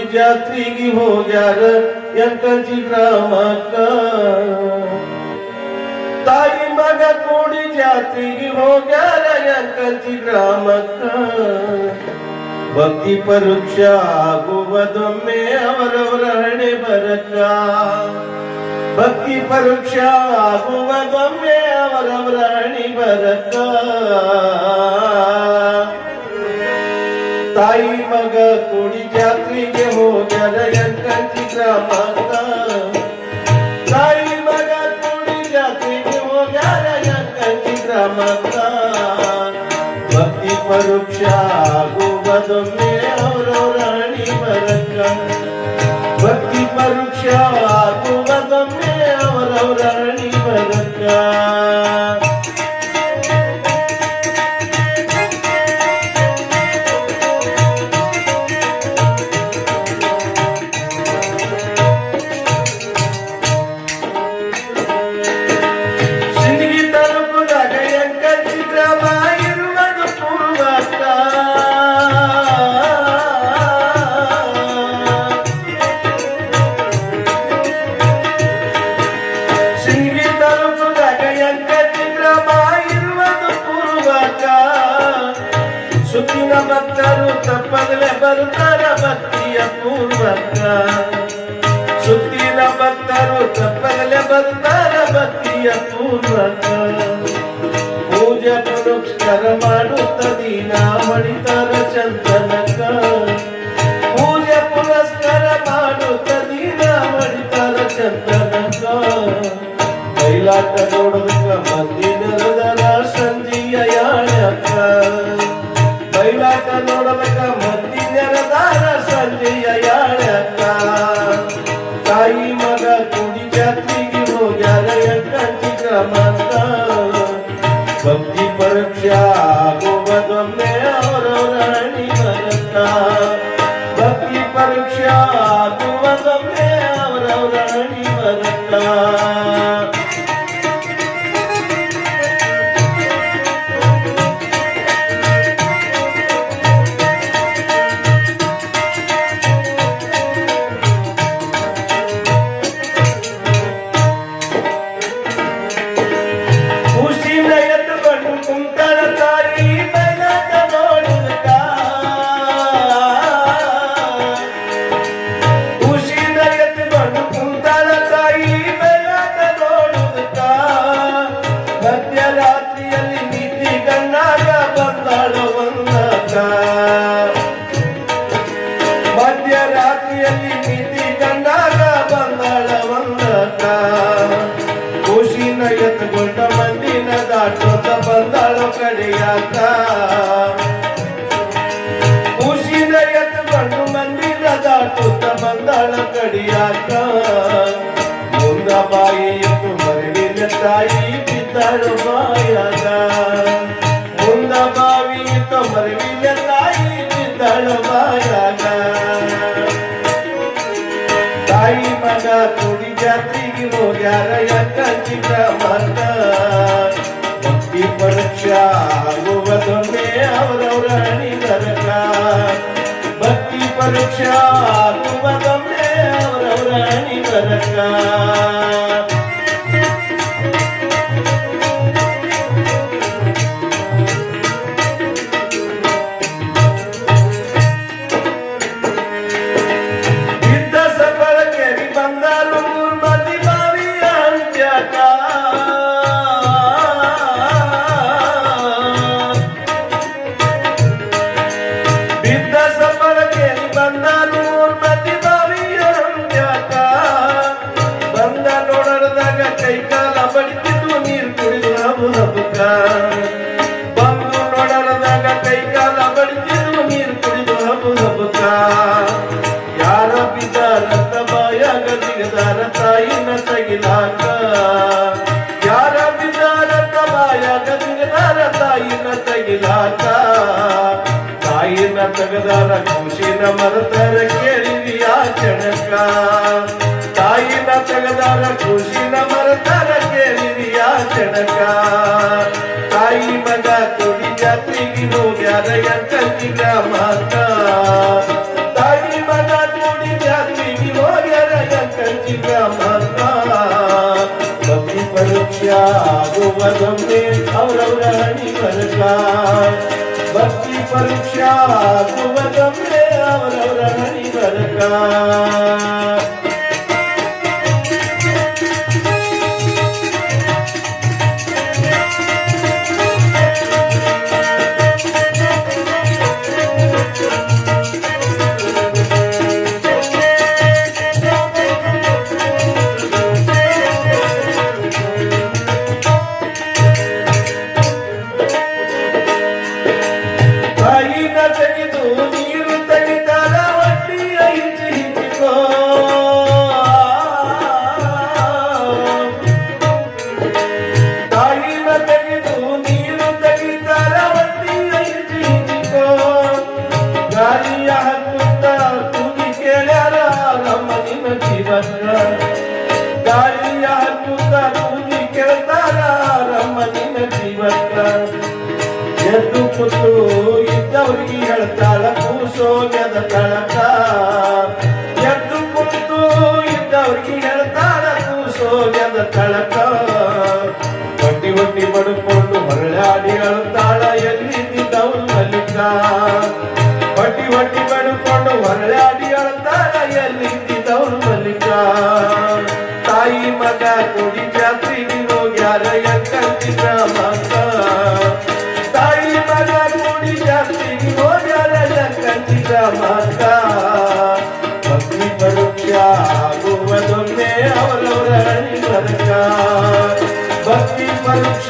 ತಾಯಿ ಮಗ ಕೂಡಿ ಜಾತ್ರೆಗೆ ಹೋಗ್ಯಾರ ಎಂಕಂಚಿ ಗ್ರಾಮಕ್ಕ ತಾಯಿ ಮಗ ಕೂಡಿ ಜಾತ್ರೆಗೆ ಹೋಗ್ಯಾರ ಎಂಕಂಚಿ ಗ್ರಾಮಕ್ಕ ಭಕ್ತಿ ಪರೀಕ್ಷ ಆಗುವುದೊಮ್ಮೆ ಅವರವರ ಹಣೆ ಬರಕ ಭಕ್ತಿ ಪರೀಕ್ಷ ಆಗುವುದೊಮ್ಮೆ ಅವರವರ ಹಣೆ ಬರಕ ತಾಯಿ ಮಗ ಕೂಡಿ ಜಾತ್ರೆಗೆ ಹೋಗ್ಯಾರ ಎಂಕಂಚಿ ಗ್ರಾಮಕ್ಕ ತಾಯಿ ಮಗ ಕೂಡಿ ಜಾತ್ರೆಗೆ ಹೋಗ್ಯಾರ ಚಿತ್ರ ಗ್ರಾಮಕ್ಕ ಭಕ್ತಿ ಪರೋಕ್ಷ ಆಗುವುದೊಮ್ಮೆ ಅವರು ರಾಣಿ ಬರಕ. ಭಕ್ತಿ ಪರೀಕ್ಷ ಸುತ್ತಿನ ಭಕ್ತರು ತಪ್ಪದಲೆ ಬರುತ್ತಾರ ಭಕ್ತಿಯ ಪೂರ್ವಕ ಸುತ್ತಿನ ಭಕ್ತರು ತಪ್ಪದಲೆ ಬರುತ್ತಾರ ಭಕ್ತಿಯ ಪೂರ್ವಕ ಪೂಜೆ ಪುರಸ್ಕಾರ ಮಾಡುತ್ತ ದಿನ ಹೊಡಿತಾರ ಚಂದನಕ ಪೂಜೆ ಪುರಸ್ಕಾರ ಮಾಡುತ್ತ ದಿನ ಹೊಡಿತಾರ ಚಂದನಕ ಬೈಲಾಟ I भक्ती परीक्षा गोवधुमे अवरवरणी सरका भक्ती परीक्षा गोवधुमे अवरवरणी सरका ಕೈ ಕಾಲ ಬಡಿತಿದ್ದು ನೀರು ಕುಡಿದು ಹಬು ಹಬುಕ ಯಾರ ಬಿದ್ದಾರಂತ ಬಾಯಾಗ ದಿಗದಾರ ತಾಯಿನ ತಗಿಲಾಕ ಯಾರ ಬಿದ್ದಾರಂತ ಬಾಯಾಗ ದಿಗದಾರ ತಾಯಿನ ತಗಿಲಾಕ ತಾಯಿನ ತಗದಾರ ಖುಷಿನ ಮರತರ ಕೇಳಿದೀಯ ಚಣಕ ತಾಯಿನ ತಗದಾರ ಖುಷಿನ ಮರತರ ಕೇಳಿದೀಯ ಚಣಕ ರೆಯ ಕಂದಿಗ ಮಾತಾ. ತಾಯಿ ಮನ ತುಡಿದ ತ್ರಿವಿಯೋರ್ಯ ರೆಯ ಕಂದಿಗ ಮಾತಾ. ಕವಿ ಪರೀಕ್ಷಾ ಗೋವದೊಮ್ಮೆ ಅವರವರ ಹಣಿ ಬರಕ ಭಕ್ತಿ ಪರೀಕ್ಷಾ ಗೋವದೊಮ್ಮೆ ಅವರವರ ಹಣಿ ಬರಕ ಹೊಟ್ಟಿ ಹೊಟ್ಟಿ ಬೆಳ್ಕೊಂಡು ಹೊರಳಾಡಿ ಅಳ್ತಾರ ಎಲ್ಲಿದ್ದವನು ಮಲ್ಲಿಕ? ತಾಯಿ ಮಗ ಕೊಡಿ ಜಾತ್ರಿ ಹೋಗ್ಯಾರ ಎಕ್ಕಂತಿ ಗ್ರಾಮಕ್ಕ ತಾಯಿ ಮಗ ಕುಡಿ ಜಾಸ್ತಿಗೆ ಹೋಗ್ಯಾರ ಕಂಚಿದ ಮಾತ ಭಕ್ತಿ ಪರೀಕ್ಷ ಆಗುವುದೊಮ್ಮೆ ಅವರವರ ಹಣಿ ಬರಕ. ಭಕ್ತಿ ಪರೀಕ್ಷ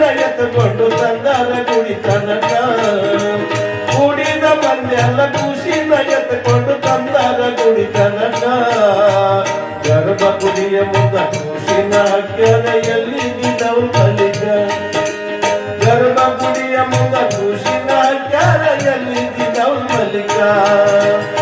ಕೂಸಿನ ಎತ್ತುಕೊಂಡು ತಂದಾರ ಗುಡಿ ತನಕ ಕುಡಿದ ಮಂದೆಲ್ಲ ಕೂಸಿನ ಎತ್ತುಕೊಂಡು ತಂದಾರ ಗುಡಿ ತನಕ ಗರ್ಭ ಕುಡಿಯ ಮುಂದ ಕೂಸಿನ ಹಾಕ್ಯಾರ ಎಲ್ಲಿ ನಿನ್ನವು ಕಲಿಗ ಗರ್ಭಗುಡಿಯ ಮುಂದ ಖುಷಿನ ಕ್ಯಾರ ಎಲ್ಲಿದ್ದೀನವ್ ಮಲ್ಲಿಕ ತಾಯಿ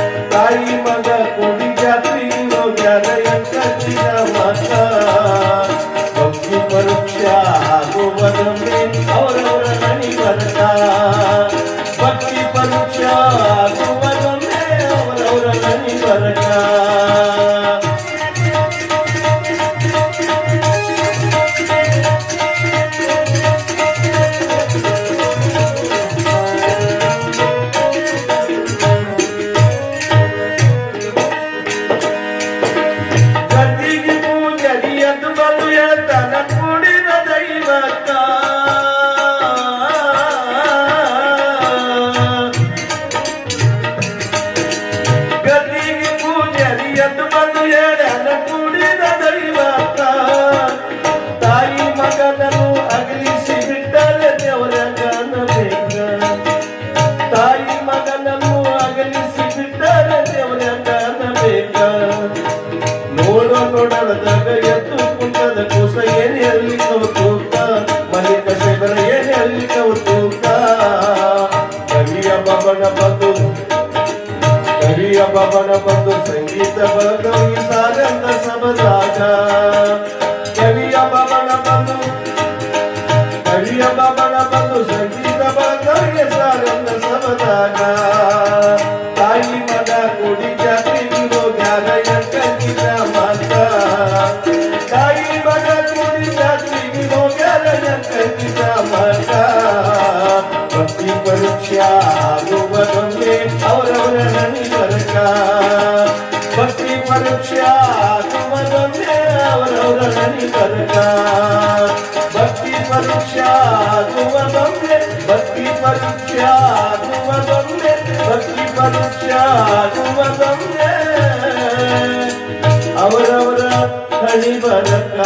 ಕವಿಯ ಬಬನ ಬಂದು ಸಂಗೀತ ಬಂದು ಈ ಸಾಗಂದ ಸಬದಾಗ ಕವಿಯ ಬಬನ ಬಂದು ಕವಿಯ ಬಬನ ಬಂದು ಸಂಗೀತ ಬಂದು ಸಾಗಂದ ಸಬದಾಗ ತಾಯಿ ಮಗ ಕುಡಿ ಜಾತ್ರೆಗೆ ಹೋಗ್ಯಾರ ಎಂಕಂತಿನ ಮಾತ ತಾಯಿ ಮಗ ಕುಡಿ ಜಾತ್ರೆಗೆ ಹೋಗ್ಯಾರ ಎಂಕಂತಿನ ಮಾತ ಭಕ್ತಿ ಪರೀಕ್ಷಾ ಆಗುವುದೊಂದೇ ಅವರವರ ಹಣಿ ಬರಕ ಭಕ್ತಿ ಪರೀಕ್ಷಾ ಆಗುವುದೊಂದೇ ಭಕ್ತಿ ಪರೀಕ್ಷೆ ಆಗುವುದೊಂದೇ ಭಕ್ತಿ ಪರೀಕ್ಷೆ ಅವರವರ ಹಣಿ ಬರಕ.